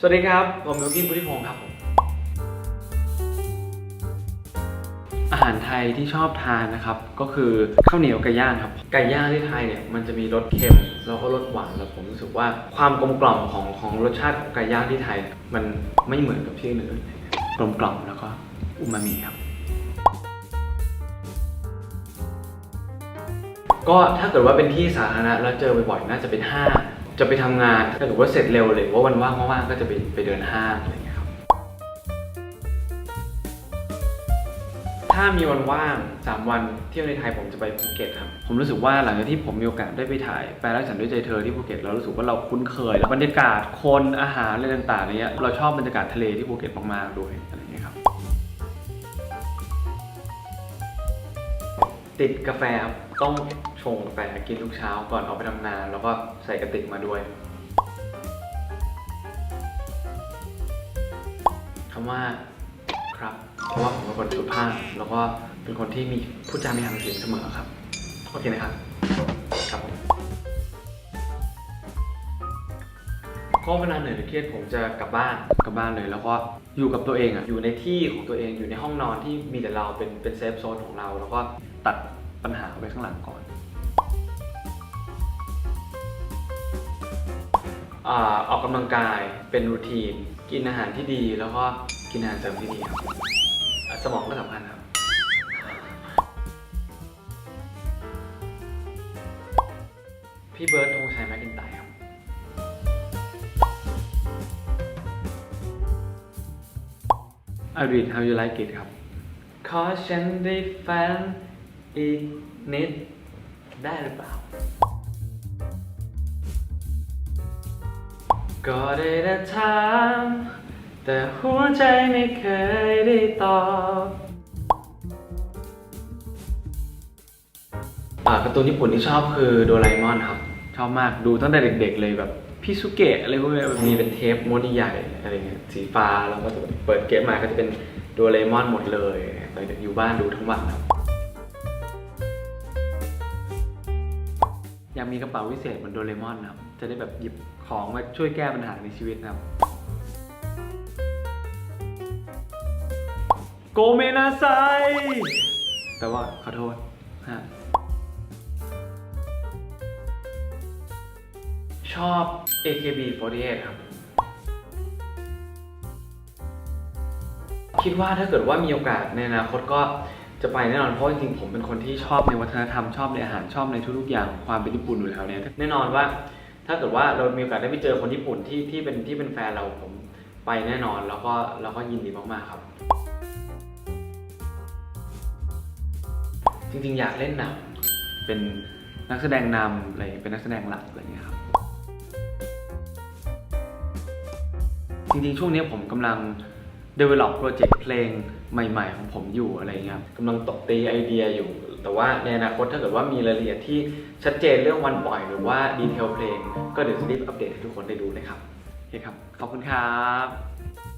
สวัสดีครับ ผมมิวกี้พุทธิพงศ์ครับผมอาหารไทยที่ชอบทานนะครับ ก็คือข้าวเหนียวไก่ย่างครับไก่ย่างที่ไทยเนี่ยมันจะมีรสเค็มแล้วก็รสหวานแล้วผมรู้สึกว่าความกลมกล่อมของของรสชาติของไก่ย่างที่ไทย มันไม่เหมือนกับที่อื่นกลมกล่อมแล้วก็อูมามิครับ ก็ถ้าเกิดว่าเป็นที่สาธารณะแล้วเจอบ่อยๆน่าจะเป็นห้าง จะไปทำงานถ้าเกิดว่าเสร็จเร็วเลยว่าวันว่างว่างๆก็จะไปไปเดินห้างอะไรอย่างเงี้ยครับถ้ามีวันว่าง 3 วันเที่ยวในไทยผมจะไปภูเก็ตครับ ผมรู้สึกว่าหลังจากที่ผมมีโอกาสได้ไปถ่ายแปลรักฉันด้วยใจเธอที่ภูเก็ตเรารู้สึกว่าเราคุ้นเคยแล้วบรรยากาศคนอาหารอะไรต่างๆเนี่ยเราชอบบรรยากาศทะเลที่ภูเก็ตมากๆด้วย ติดกาแฟครับต้องชงกาแฟกินทุกเช้าก่อนออกไปทำงาน แล้วก็ใส่กระติกมาด้วยคำว่าครับ เพราะว่าผมเป็นคนสุภาพ แล้วก็เป็นคนที่มีพูดจามีหางเสียงเสมอครับ โอเคนะครับ ครับผมก็เวลาเหนื่อยหรือเครียดผมจะกลับบ้านกลับบ้านเลย แล้วก็อยู่กับตัวเองอะอยู่ในที่ของตัวเองอยู่ในห้องนอนที่มีแต่เราเป็นเป็นเซฟโซนของเรา แล้วก็ ตัดปัญหาไว้ข้างหลังก่อนอ่าออกกำลังกายเป็นรูทีน กินอาหารที่ดีแล้วก็กินอาหารเสริมที่ดีครับอะสมองก็สำคัญครับ พี่เบิร์ดธงชัยแมคกินไตร์ครับ I read how you like it ครับ ขอฉันได้ฟัง อีกนิด ได้หรือเปล่า ก็ได้แต่ถามแต่หัวใจไม่เคยได้ตอบอ่าการ์ตูนญี่ปุ่นที่ชอบคือโดราเอมอนครับ ชอบมากดูตั้งแต่เด็กๆเลยแบบพี่สุเกะอะไรพวกนี้แบบมีเป็นเทปม้วนใหญ่ๆอะไรเงี้ยสีฟ้าแล้วก็จะเปิดเกมมาก็จะเป็นโดราเอมอนหมดเลยตอนเด็กอยู่บ้านดูทั้งวันครับ อยากมีกระเป๋าวิเศษเหมือนโดเรมอนครับ จะได้แบบหยิบของมาช่วยแก้ปัญหาในชีวิตนะครับ โกเมนาไซ แต่ว่าขอโทษฮะชอบ AKB48 ครับ คิดว่าถ้าเกิดว่ามีโอกาสในอนาคตก็ จะไปแน่นอนเพราะจริงๆผมเป็นคนที่ชอบในวัฒนธรรมชอบในอาหารชอบในทุกๆอย่างของความเป็นญี่ปุ่นอยู่แล้วเนี่ยแน่นอนว่า ถ้าเกิดว่าเรามีโอกาสได้ไปเจอคนญี่ปุ่นที่ที่เป็นที่เป็นแฟนเราผมไปแน่นอนแล้วก็แล้วก็ยินดีมากๆครับ จริงๆ อยากเล่นหนังเป็นนักแสดงนำอะไรเป็นนักแสดงหลักอะไรอย่างเงี้ยครับจริงๆช่วงนี้ผมกำลัง develop โปรเจกต์เพลงใหม่ ๆ ของผมอยู่อะไรเงี้ยครับ กำลังตกตีไอเดียอยู่ แต่ว่าในอนาคตถ้าเกิดว่ามีรายละเอียดที่ชัดเจนเรื่องวันปล่อยหรือว่าดีเทลเพลง ก็เดี๋ยวจะรีบอัปเดตให้ทุกคนได้ดูเลยครับโอเคครับ ขอบคุณครับ